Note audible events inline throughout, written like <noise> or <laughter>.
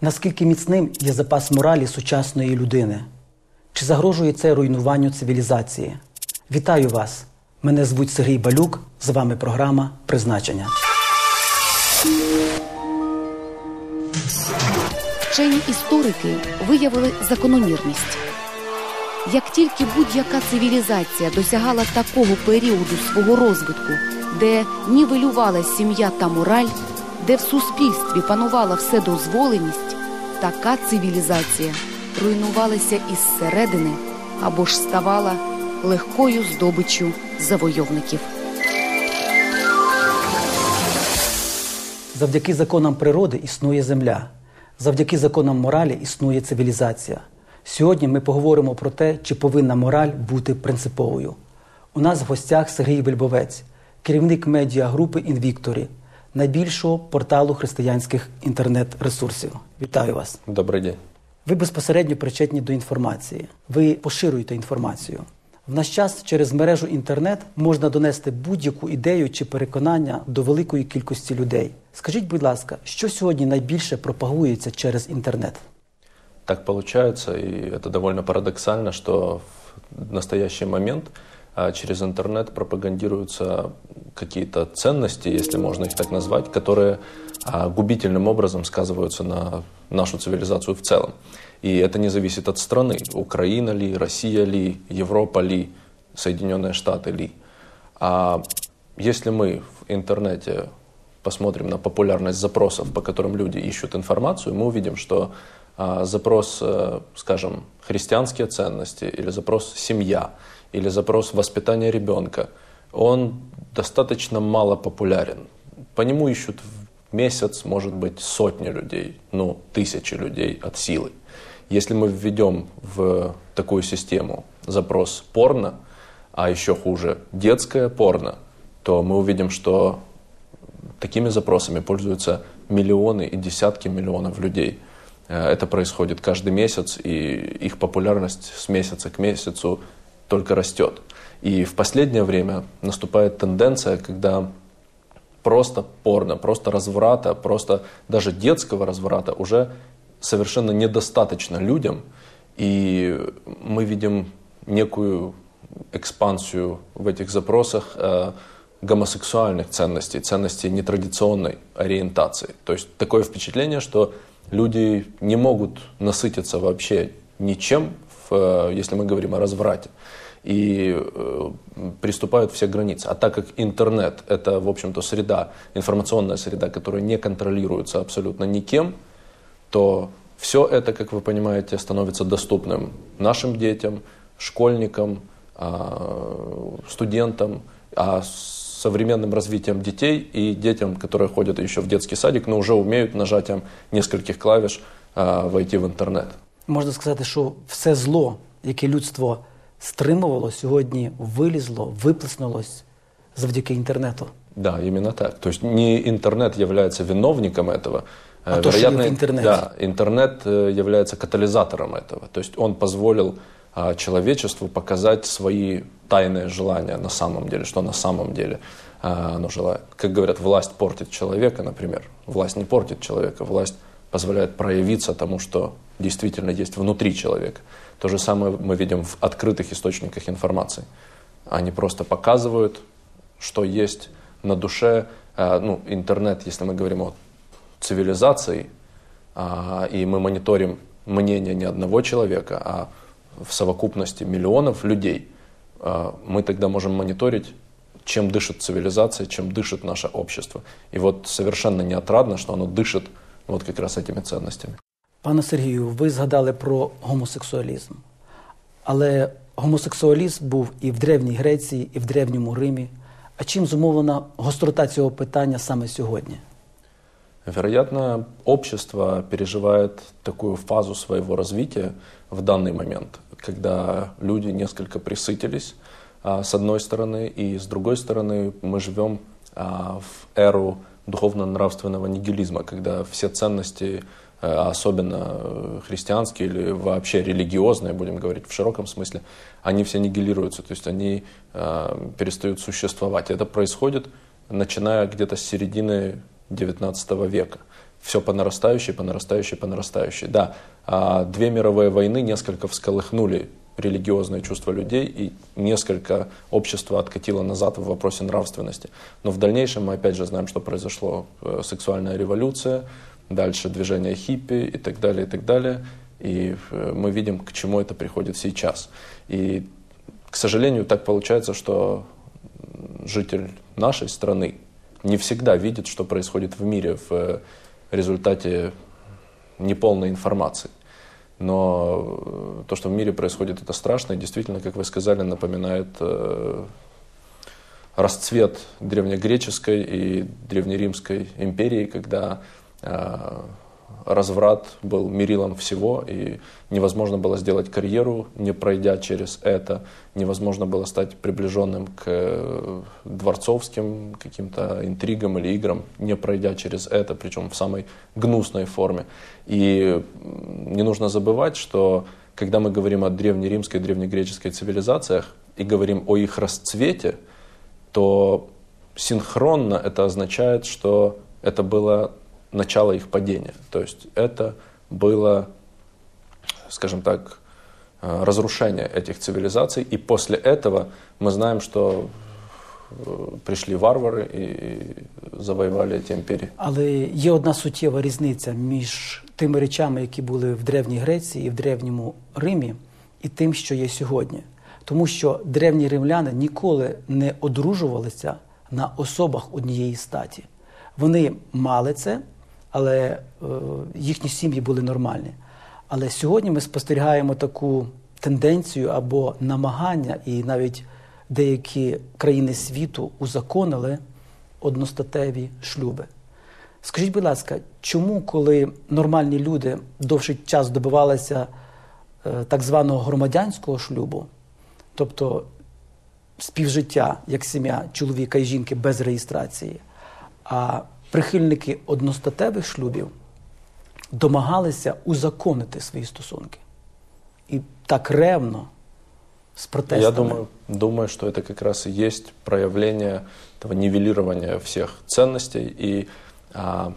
Наскільки міцним є запас моралі сучасної людини? Чи загрожує це руйнуванню цивілізації? Вітаю вас! Мене звуть Сергій Балюк. З вами програма Призначення. Вчені історики виявили закономірність. Як тільки будь-яка цивілізація досягала такого періоду свого розвитку, де нівелювалась сім'я та мораль, де в суспільстві панувала вседозволеність, така цивілізація руйнувалася із середини або ж ставала легкою здобиччю завойовників. Завдяки законам природи існує земля. Завдяки законам моралі існує цивілізація. Сьогодні ми поговоримо про те, чи повинна мораль бути принциповою. У нас в гостях Сергій Вельбовець, керівник медіагрупи Інвікторі, найбільшого порталу християнських інтернет-ресурсів. Вітаю вас! Добрий день. Ви безпосередньо причетні до інформації. Ви поширюєте інформацію. В наш час через мережу інтернет можна донести будь-яку ідею чи переконання до великої кількості людей. Скажіть, будь ласка, що сьогодні найбільше пропагується через інтернет? Так получается, и это довольно парадоксально, что в настоящий момент через интернет пропагандируются какие-то ценности, если можно их так назвать, которые а, губительным образом сказываются на нашу цивилизацию в целом. И это не зависит от страны, Украина ли, Россия ли, Европа ли, Соединенные Штаты ли. А если мы в интернете посмотрим на популярность запросов, по которым люди ищут информацию, мы увидим, что а, запрос, э, скажем, христианские ценности или запрос семья или запрос воспитания ребенка, он достаточно мало популярен. По нему ищут в месяц, может быть, сотни людей, ну, тысячи людей от силы. Если мы введем в такую систему запрос порно, а еще хуже детское порно, то мы увидим, что такими запросами пользуются миллионы и десятки миллионов людей. Э, Это происходит каждый месяц, и их популярность с месяца к месяцу только растет. И в последнее время наступает тенденция, когда просто порно, просто разврата, просто даже детского разврата уже совершенно недостаточно людям, и мы видим некую экспансию в этих запросах э, гомосексуальных ценностей, ценностей нетрадиционной ориентации. То есть такое впечатление, что люди не могут насытиться вообще ничем, в, если мы говорим о разврате, и э, приступают все границы. А так как интернет – это, в общем-то, среда, информационная среда, которая не контролируется абсолютно никем, то все это, как вы понимаете, становится доступным нашим детям, школьникам, а, студентам, а современным развитием детей и детям, которые ходят еще в детский садик, но уже умеют нажатием нескольких клавиш а, войти в интернет. Можна сказати, що все зло, яке людство стримувало, сьогодні вилізло, виплеснулось завдяки інтернету. Да, именно так. То есть не интернет является виновником этого, А э, то, что в интернете. Да, интернет э, является катализатором этого. То есть он позволил а, человечеству показать свои тайные желания на самом деле, что на самом деле а, оно желает. Как говорят, власть портит человека, например. Власть не портит человека, власть позволяет проявиться тому, что действительно есть внутри человека. То же самое мы видим в открытых источниках информации. Они просто показывают, что есть на душе, а, ну, интернет, если мы говорим о цивилизации, а, и мы мониторим мнение не одного человека, а в совокупности миллионов людей, а, мы тогда можем мониторить, чем дышит цивилизация, чем дышит наше общество. И вот совершенно не отрадно, что оно дышит вот как раз этими ценностями. Пане Сергію, ви згадали про гомосексуалізм. Але гомосексуалізм був і в Древній Греції, і в Древньому Римі. А чим зумовлена гострота цього питання саме сьогодні? Вероятно, общество переживает такую фазу своего развития в данный момент, когда люди несколько присытились, а, с одной стороны, и с другой стороны мы живем а, в эру духовно-нравственного нигилизма, когда все ценности, а, особенно э, христианские или вообще религиозные, будем говорить в широком смысле, они все нигилируются, то есть они а, перестают существовать. Это происходит начиная где-то с середины XIX века, все по нарастающей, по нарастающей, по нарастающей. Да, а, две мировые войны несколько всколыхнули религиозные чувства людей и несколько общества откатило назад в вопросе нравственности. Но в дальнейшем мы опять же знаем, что произошло э, сексуальная революция, дальше движение хиппи и так далее, и так далее. И э, мы видим, к чему это приходит сейчас. И, к сожалению, так получается, что житель нашей страны не всегда видит, что происходит в мире в э, результате неполной информации. Но э, то, что в мире происходит, это страшно. И действительно, как вы сказали, напоминает расцвет древнегреческой и древнеримской империи, когда разврат был мерилом всего, и невозможно было сделать карьеру, не пройдя через это, невозможно было стать приближенным к э, дворцовским каким-то интригам или играм, не пройдя через это, причем в самой гнусной форме. И не нужно забывать, что когда мы говорим о древнеримской, древнегреческой цивилизациях и говорим о их расцвете, то синхронно это означает, что это было начало их падения. То есть это было, скажем так, э, разрушение этих цивилизаций. И после этого мы знаем, что э, прийшли варвари і завоювали ті імперії. Але є одна суттєва різниця між тими речами, які були в Древній Греції і в Древньому Римі, і тим, що є сьогодні. Тому що древні римляни ніколи не одружувалися на особах однієї статі. Вони мали це, але е, їхні сім'ї були нормальні. Але сьогодні ми спостерігаємо таку тенденцію або намагання, і навіть деякі країни світу узаконили одностатеві шлюби. Скажіть, будь ласка, чому, коли нормальні люди довший час добивалися е, так званого громадянського шлюбу, тобто співжиття як сім'я чоловіка і жінки без реєстрації, а прихильники одностатевих шлюбів домагалися узаконити свої стосунки. І так ревно с протестами. Я думаю, думаю, что это как раз и есть проявление этого нивелирования всех ценностей и а,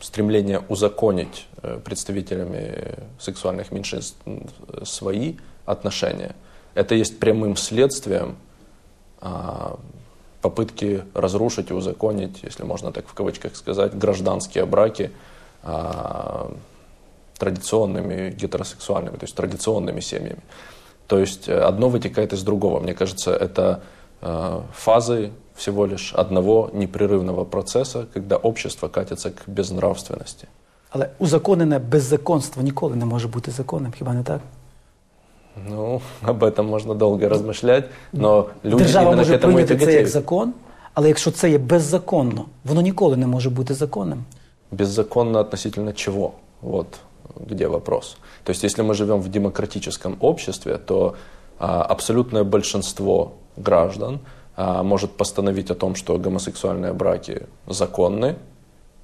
стремление узаконить э, представителями сексуальных меньшинств свои отношения. Это есть прямым следствием а, попытки разрушить и узаконить, если можно так в кавычках сказать, гражданские браки а, традиционными гетеросексуальными, то есть традиционными семьями. То есть э, одно вытекает из другого. Мне кажется, это э, фазы всего лишь одного непрерывного процесса, когда общество катится к безнравственности. Але узаконене беззаконство ніколи не може бути законним, хіба не так? Ну, <laughs> об этом можно долго размышлять, но люди Держава именно к може этому и прийняти це як закон, але якщо це є беззаконно, воно ніколи не може бути законним. Беззаконно относительно чего? Вот где вопрос. То есть, если мы живем в демократическом обществе, то а, абсолютное большинство граждан а, может постановить о том, что гомосексуальные браки законны,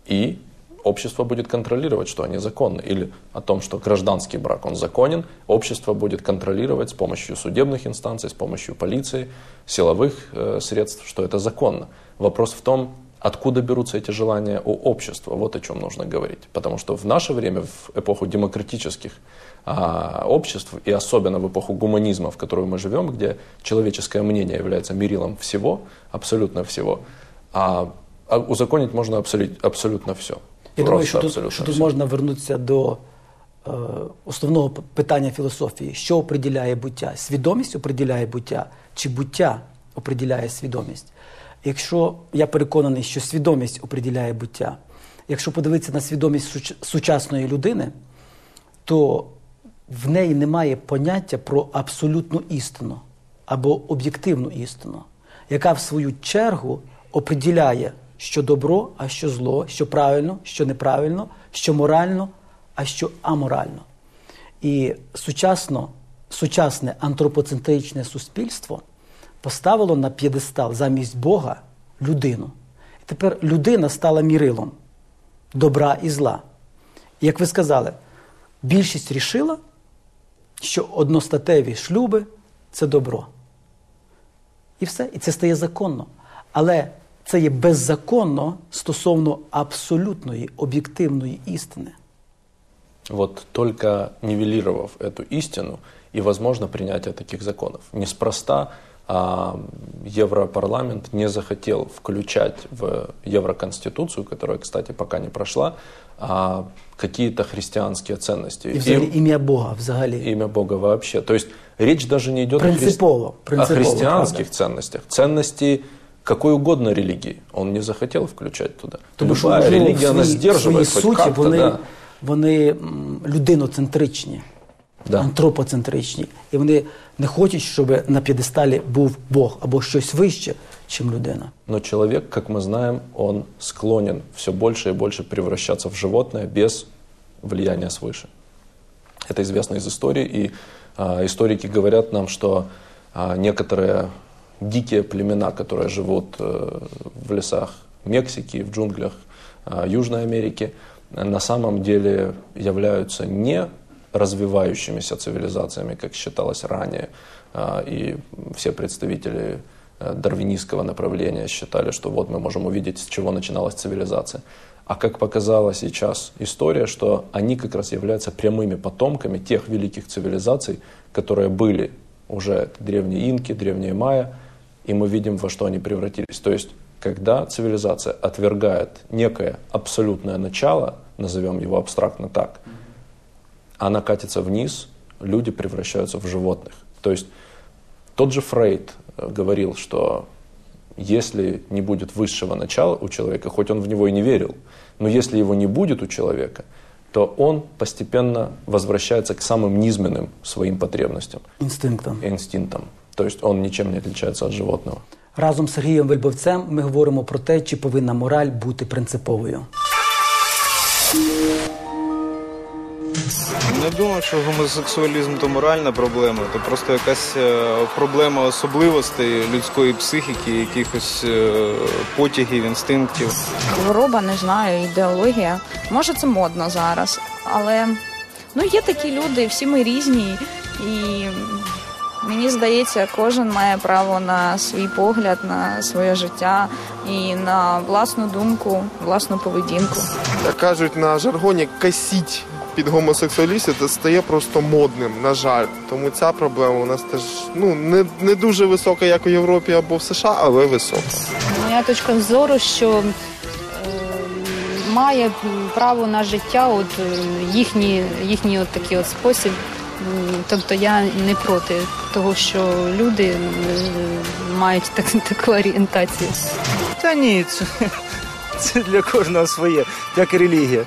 и общество будет контролировать, что они законны. Или о том, что гражданский брак, он законен, общество будет контролировать с помощью судебных инстанций, с помощью полиции, силовых э, средств, что это законно. Вопрос в том, откуда берутся эти желания у общества, вот о чем нужно говорить. Потому что в наше время, в эпоху демократических а, обществ, и особенно в эпоху гуманизма, в которую мы живем, где человеческое мнение является мерилом всего, абсолютно всего, а, а узаконить можно абсолют, абсолютно все. Я думаю, що тут, що тут можна вернутися до е, основного питання філософії: що определяє буття? Свідомість определяє буття, чи буття определяє свідомість? Якщо я переконаний, що свідомість определяє буття, якщо подивитися на свідомість суч- сучасної людини, то в неї немає поняття про абсолютну істину або об'єктивну істину, яка в свою чергу определяє, що добро, а що зло, що правильно, що неправильно, що морально, а що аморально. І сучасно, сучасне антропоцентричне суспільство поставило на п'єдестал замість Бога людину. І тепер людина стала мірилом добра і зла. І як ви сказали, більшість рішила, що одностатеві шлюби це добро. І все, і це стає законно. Але це є беззаконно стосовно абсолютної об'єктивної істини. Вот только нивелировав эту истину и возможно принятие таких законов. Неспроста а, Европарламент не захотел включать в Евроконституцию, которая, кстати, пока не прошла, а, какие-то христианские ценности. І взагалі ім'я Бога взагалі. Имя Бога вообще. То есть речь даже не идет Принципово, о, хри- принципово, о христианских правда. ценностях. Ценности какой угодно религии он не захотел включать туда. Тому що Любая можливо, религия, в она своїй, сдерживает своїй хоть суті как-то, вони, да. вони м, людиноцентричні, Да. антропоцентричні. І вони не хочуть, щоб на п'єдесталі був Бог або щось вище, чим людина. Но человек, как мы знаем, он склонен все больше и больше превращаться в животное без влияния свыше. Это известно из истории, и а, историки говорят нам, что а, некоторые дикие племена, которые живут э, в лесах Мексики, в джунглях а, Южной Америки, э, на самом деле являются не развивающимися цивилизациями, как считалось ранее, а, и все представители э, дарвинистского направления считали, что вот мы можем увидеть, с чего начиналась цивилизация. А как показала сейчас история, что они как раз являются прямыми потомками тех великих цивилизаций, которые были уже древние инки, древние майя, и мы видим, во что они превратились. То есть, когда цивилизация отвергает некое абсолютное начало, назовем его абстрактно так, она катится вниз, люди превращаются в животных. То есть тот же Фрейд э, говорил, что если не будет высшего начала у человека, хоть он в него и не верил, но если его не будет у человека, то он постепенно возвращается к самым низменным своим потребностям Інстинктом. и инстинктам. То есть он ничем не отличается от животного. Разом з Сергієм Вельбовцем ми говоримо про те, чи повинна мораль бути принциповою. Не думаю, що гомосексуалізм то моральна проблема, то просто якась е, проблема особливостей людської психіки, якихось е, потягів, інстинктів. Хвороба, не знаю, ідеологія. Може, це модно зараз, але ну є такі люди, всі ми різні, і мені здається, кожен має право на свій погляд, на своє життя і на власну думку, власну поведінку. як кажуть на жаргоні, касіть під гомосексуалістів, це стає просто модним, на жаль. Тому ця проблема у нас теж ну не, не дуже висока, як у Європі або в США, але висока. Моя точка зору, що е, має право на життя, от е, їхній, їхній от такий от спосіб. Тобто я не проти того, що люди мають так, <laughs> таку орієнтацію. Та ні, це, це для кожного своє, як і релігія.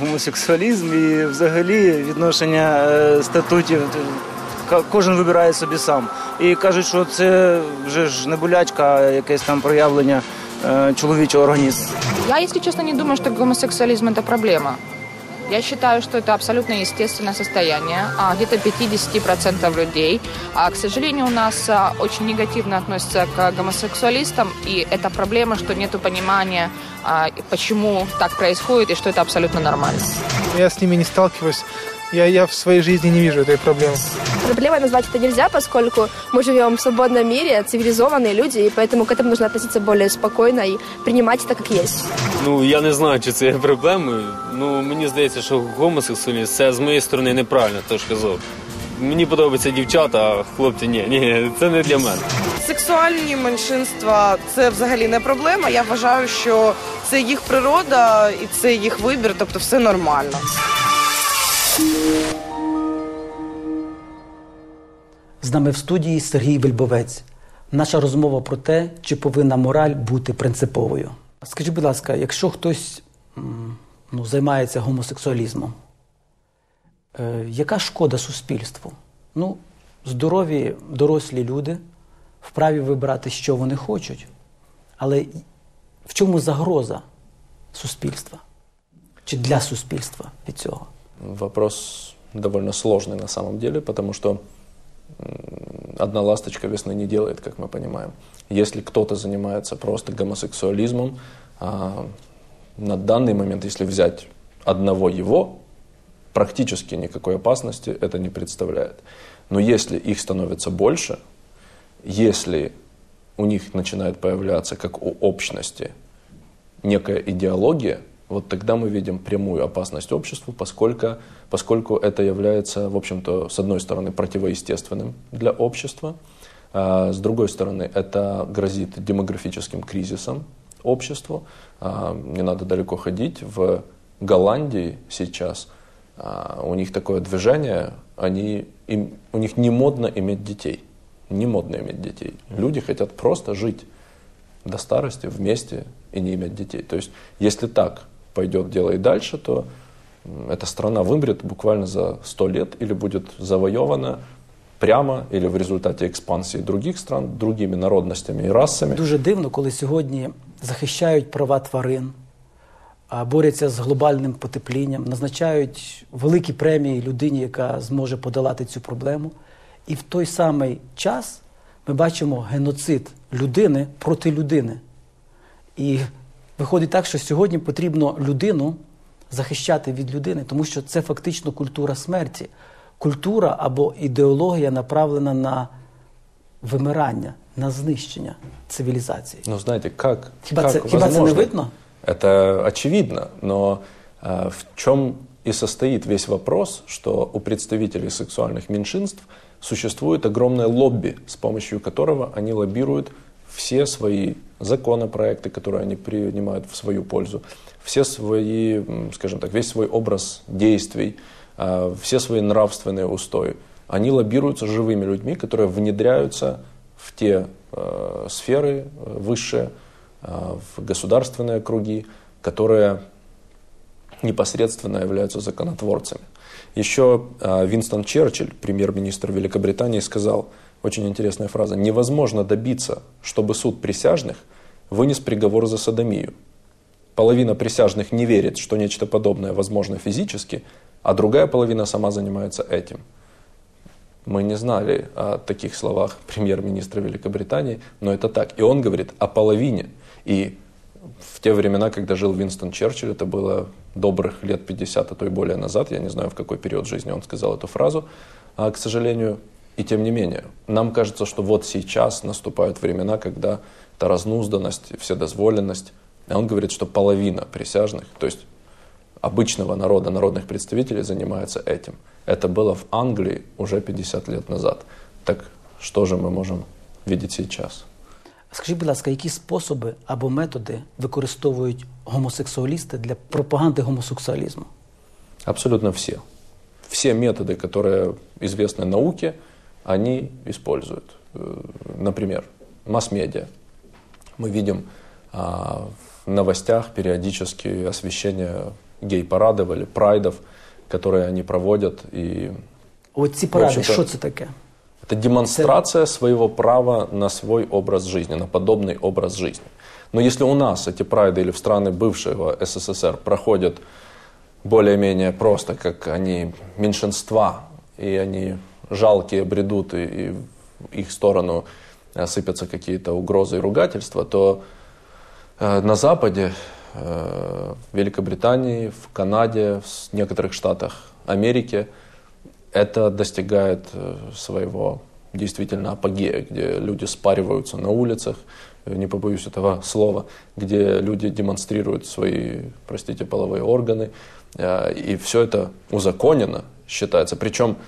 Гомосексуалізм і взагалі відношення е, статутів. е, Кожен вибирає собі сам. І кажуть, що це вже ж не болячка, а якесь там проявлення е, чоловічого організму. Я, если честно, не думаю, что гомосексуализм это проблема. Я считаю, что это абсолютно естественное состояние а, где-то 50% людей. А, к сожалению, у нас а, очень негативно относятся к гомосексуалистам, и это проблема, что нет понимания, а, почему так происходит, и что это абсолютно нормально. Я с ними не сталкиваюсь. Я, я в своей жизни не вижу этой проблемы. Проблемой назвать это нельзя, поскольку мы живем в свободном мире, цивилизованные люди, и поэтому к этому нужно относиться более спокойно и принимать это как есть. Ну я не знаю, чи це є проблемою. Ну мені здається, що гомосексуальність це з моєї сторони неправильна точка зору. Мені подобаються дівчата, а хлопці ні, ні, це не для мене. Сексуальні меншинства це взагалі не проблема. Я вважаю, що це їх природа і це їх вибір, тобто все нормально. З нами в студії Сергій Вельбовець. Наша розмова про те, чи повинна мораль бути принциповою. Скажіть, будь ласка, якщо хтось ну, займається гомосексуалізмом, е, яка шкода суспільству? Ну, здорові дорослі люди вправі вибирати, що вони хочуть. Але в чому загроза суспільства? Чи для суспільства від цього? Вопрос довольно сложный на самом деле, потому что одна ласточка весны не делает, как мы понимаем. Если кто-то занимается просто гомосексуализмом, а, на данный момент, если взять одного его, практически никакой опасности это не представляет. Но если их становится больше, если у них начинает появляться, как у общности, некая идеология, вот тогда мы видим прямую опасность обществу, поскольку, поскольку это является, в общем-то, с одной стороны, противоестественным для общества, а с другой стороны, это грозит демографическим кризисом обществу. А, не надо далеко ходить. В Голландии сейчас а, у них такое движение, они, им, у них не модно иметь детей. Не модно иметь детей. Люди хотят просто жить до старости вместе и не иметь детей. То есть, если так пойдет дело и дальше, то эта страна вымрет буквально за сто лет или будет завоевана прямо или в результаті експансії других стран, другими народностями і расами. Дуже дивно, коли сьогодні захищають права тварин, борються з глобальним потеплінням, назначають великі премії людині, яка зможе подолати цю проблему. І в той самий час ми бачимо геноцид людини проти людини. І виходить так, що сьогодні потрібно людину захищати від людини, тому що це фактично культура смерті. Культура або ідеологія направлена на вимирання, на знищення цивілізації. Ну, знаете, как, Хіба, как це, хіба це не возможно? видно? Это очевидно, но э, в чем и состоит весь вопрос, что у представителей сексуальных меньшинств существует огромное лобби, с помощью которого они лоббируют все свои Законопроекты, которые они принимают в свою пользу, все свои, скажем так, весь свой образ действий, э, все свои нравственные устои. Они лоббируются живыми людьми, которые внедряются в те э, сферы э, высшие, э, в государственные круги, которые непосредственно являются законотворцами. Еще э, Винстон Черчилль, премьер-министр Великобритании, сказал очень интересная фраза. Невозможно добиться, чтобы суд присяжных вынес приговор за садомию. Половина присяжных не верит, что нечто подобное возможно физически, а другая половина сама занимается этим. Мы не знали о таких словах премьер-министра Великобритании, но это так. И он говорит о половине. И в те времена, когда жил Винстон Черчилль, это было добрых лет 50, а то и более назад, я не знаю, в какой период жизни он сказал эту фразу, а, к сожалению, и тем не менее, нам кажется, что вот сейчас наступают времена, когда та разнузданность, вседозволенность, а он говорит, что половина присяжных, то есть обычного народа, народных представителей занимается этим. Это было в Англии уже 50 лет назад. Так что же мы можем видеть сейчас? Скажіть, будь ласка, які способи або методи використовують гомосексуалісти для пропаганди гомосексуалізму? Абсолютно все. Все методы, которые известны науке, они используют. Э, Например, масс-медиа. Мы видим а, в новостях периодически освещение гей-парадов или прайдов, которые они проводят. И, От ці в поради, общем-то, що це таке? Это демонстрация своего права на свой образ жизни, на подобный образ жизни. Но если у нас эти прайды или в страны бывшего СССР проходят более-менее просто, как они меньшинства, и они жалкие, бредут, и, и в их сторону сыпятся какие-то угрозы и ругательства, то э, на Западе, э, в Великобритании, в Канаде, в некоторых штатах Америки это достигает э, своего действительно апогея, где люди спариваются на улицах, не побоюсь этого слова, где люди демонстрируют свои, простите, половые органы, и все это узаконено считается. Причем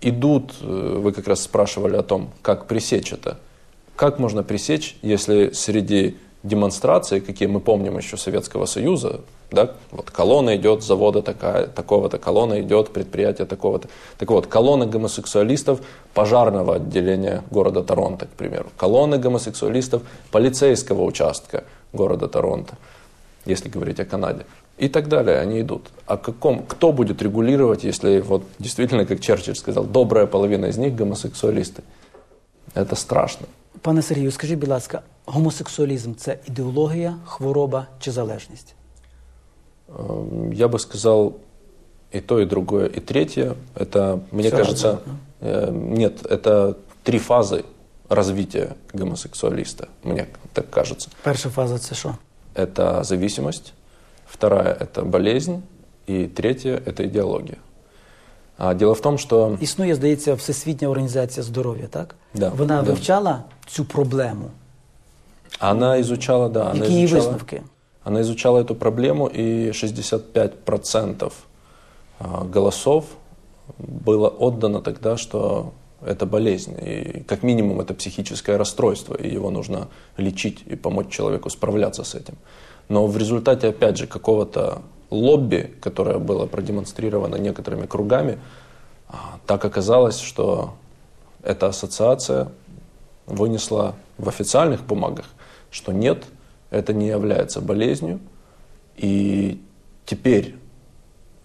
идут, вы как раз спрашивали о том, как пресечь это. Как можно пресечь, если среди демонстраций, какие мы помним еще Советского Союза, да, вот колонна идет завода такая, такого-то, колонна идет предприятие такого-то. Так вот, колонна гомосексуалистов пожарного отделения города Торонто, к примеру. Колонны гомосексуалистов полицейского участка города Торонто, если говорить о Канаде. И так далее, они идут. А каком, кто будет регулировать, если вот действительно, как Черчилль сказал, добрая половина из них гомосексуалисты? Это страшно. Пане Сергію, скажіть, будь ласка, гомосексуалізм це ідеологія, хвороба чи залежність? Эм, Я бы сказал и то, и другое, и третье. Это, мне Всё кажется, разное, э, нет, это три фазы развития гомосексуалиста, мне так кажется. Перша фаза це що? Это зависимость, вторая – это болезнь, и третья – это идеология. А дело в том, что Існує, здається, Всесвітня організація здоров'я, так? Да, Вона да. вивчала цю проблему Она изучала, да, она Які її изучала, висновки? она изучала эту проблему, и 65% а, голосов было отдано тогда, что это болезнь, и как минимум это психическое расстройство, и его нужно лечить и помочь человеку справляться с этим. Но в результате, опять же, какого-то лобби, которое было продемонстрировано некоторыми кругами, а, так оказалось, что эта ассоциация вынесла в официальных бумагах, что нет, это не является болезнью, и теперь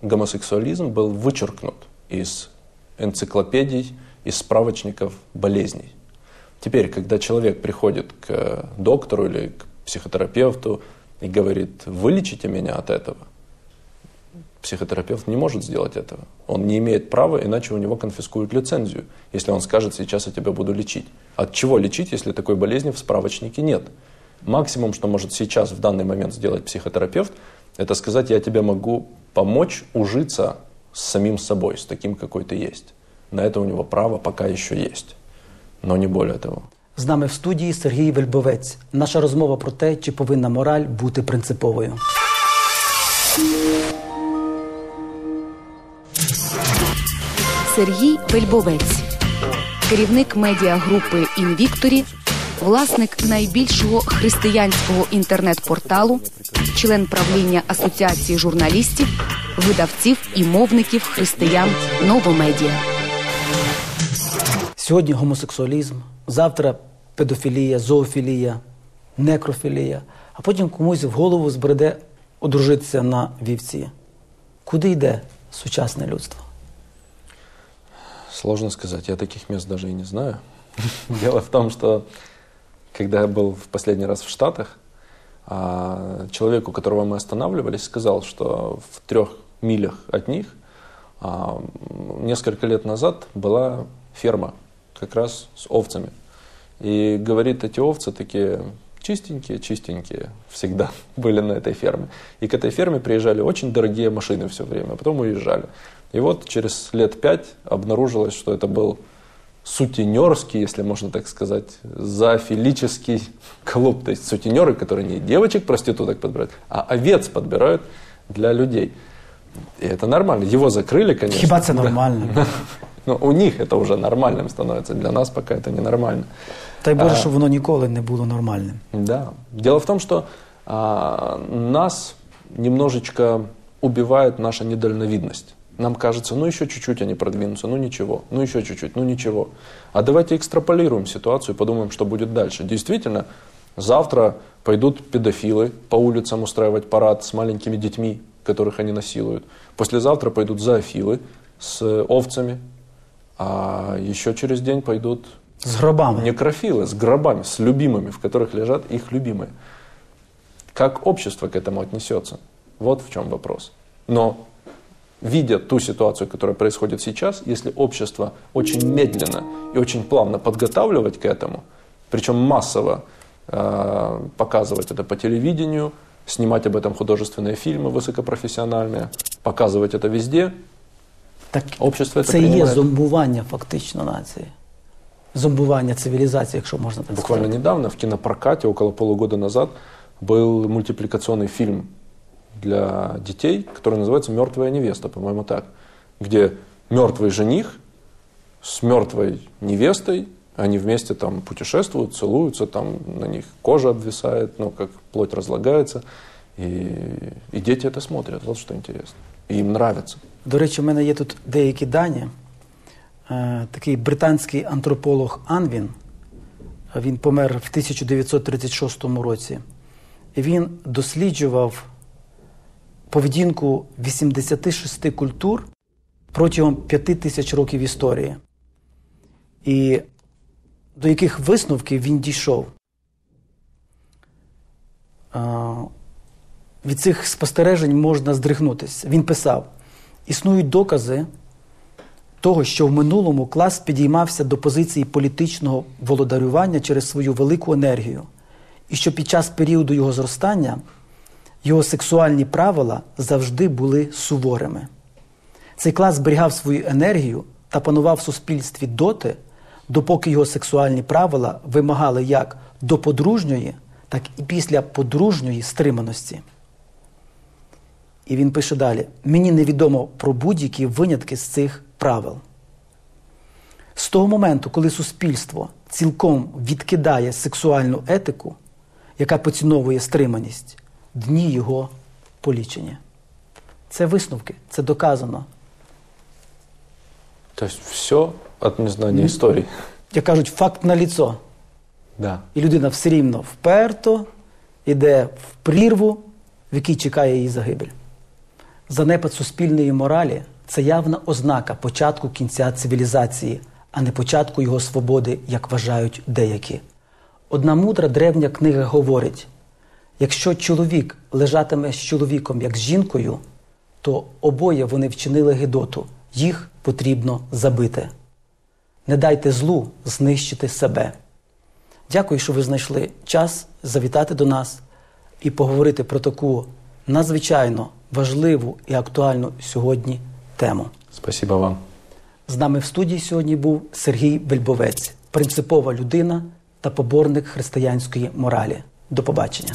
гомосексуализм был вычеркнут из энциклопедий, из справочников болезней. Теперь, когда человек приходит к доктору или к психотерапевту и говорит, вылечите меня от этого, психотерапевт не может сделать этого. Он не имеет права, иначе у него конфискуют лицензию, если он скажет, сейчас я тебя буду лечить. От чего лечить, если такой болезни в справочнике нет? Максимум, что может сейчас в данный момент сделать психотерапевт, это сказать, я тебе могу помочь ужиться с самим собой, с таким, какой ты есть. На это у него право пока еще есть, но не более того. З нами в студії Сергій Вельбовець. Наша розмова про те, чи повинна мораль бути принциповою. Сергій Вельбовець, керівник медіагрупи Інвікторі, власник найбільшого християнського інтернет-порталу, член правління Асоціації журналістів, видавців і мовників християн Новомедіа. Сьогодні гомосексуалізм, завтра педофілія, зоофілія, некрофілія, а потім комусь в голову збреде одружитися на вівці. Куди йде сучасне людство? Сложно сказать, я таких мест даже и не знаю. <laughs> Дело в том, что когда я был в последний раз в Штатах, а, человек, у которого мы останавливались, сказал, что в трех милях от них а, несколько лет назад была ферма как раз с овцами. И говорит, эти овцы такие чистенькие, чистенькие всегда <laughs> были на этой ферме. И к этой ферме приезжали очень дорогие машины все время, а потом уезжали. И вот через лет пять обнаружилось, что это был сутенерский, если можно так сказать, зоофилический <laughs> клуб. То есть сутенеры, которые не девочек-проституток подбирают, а овец подбирают для людей. И это нормально. Его закрыли, конечно. Це нормально? <laughs> Но у них это уже нормальным становится. Для нас пока это ненормально. Дай Боже, А, щоб воно ніколи не було нормальним. Да. Дело в том, что а, нас немножечко убивает наша недальновидность. Нам кажется, ну еще чуть-чуть они продвинутся, ну ничего, ну еще чуть-чуть, ну ничего. А давайте экстраполируем ситуацию и подумаем, что будет дальше. Действительно, завтра пойдут педофилы по улицам устраивать парад с маленькими детьми, которых они насилуют. Послезавтра пойдут зоофилы с овцами, а еще через день пойдут З гробами. некрофилы с гробами, с любимыми, в которых лежат их любимые. Как общество к этому отнесется? Вот в чем вопрос. Но видя ту ситуацию, которая происходит сейчас, если общество очень медленно и очень плавно подготавливать к этому, причем массово э, показывать это по телевидению, снимать об этом художественные фильмы высокопрофессиональные, показывать это везде, Так общество это це і є принимает. зомбування фактично нації. Зомбування цивілізації, якщо можна так Буквально сказати. недавно в кинопрокате, около полугода назад, был мультипликационный фильм для детей, который называется «Мертвая невеста», по-моему, так, где мертвый жених с мертвой невестой, они вместе там путешествуют, целуются, там на них кожа обвисает, ну, как плоть разлагается, и, и дети это смотрят, вот что интересно. И им нравится. До речі, в мене є тут деякі дані. Е, Такий британський антрополог Анвін, е, він помер в 1936 році. І він досліджував поведінку 86 культур протягом 5 тисяч років історії. І до яких висновків він дійшов? Від цих спостережень можна здригнутися. Він писав: існують докази того, що в минулому клас підіймався до позиції політичного володарювання через свою велику енергію, і що під час періоду його зростання його сексуальні правила завжди були суворими. Цей клас зберігав свою енергію та панував в суспільстві доти, допоки його сексуальні правила вимагали як до подружньої, так і після подружньої стриманості. І він пише далі: мені невідомо про будь-які винятки з цих правил. З того моменту, коли суспільство цілком відкидає сексуальну етику, яка поціновує стриманість, дні його полічення. Це висновки, це доказано. То есть все от незнания истории. Як кажуть, факт на ліцо. Да. І людина все рівно вперто йде в прірву, в якій чекає її загибель. Занепад суспільної моралі це явна ознака початку кінця цивілізації, а не початку його свободи, як вважають деякі. Одна мудра древня книга говорить: якщо чоловік лежатиме з чоловіком як з жінкою, то обоє вони вчинили гидоту, їх потрібно забити. Не дайте злу знищити себе. Дякую, що ви знайшли час завітати до нас і поговорити про таку надзвичайно важливу і актуальну сьогодні тему. Спасибо вам. З нами в студії сьогодні був Сергій Бельбовець, принципова людина та поборник християнської моралі. До побачення.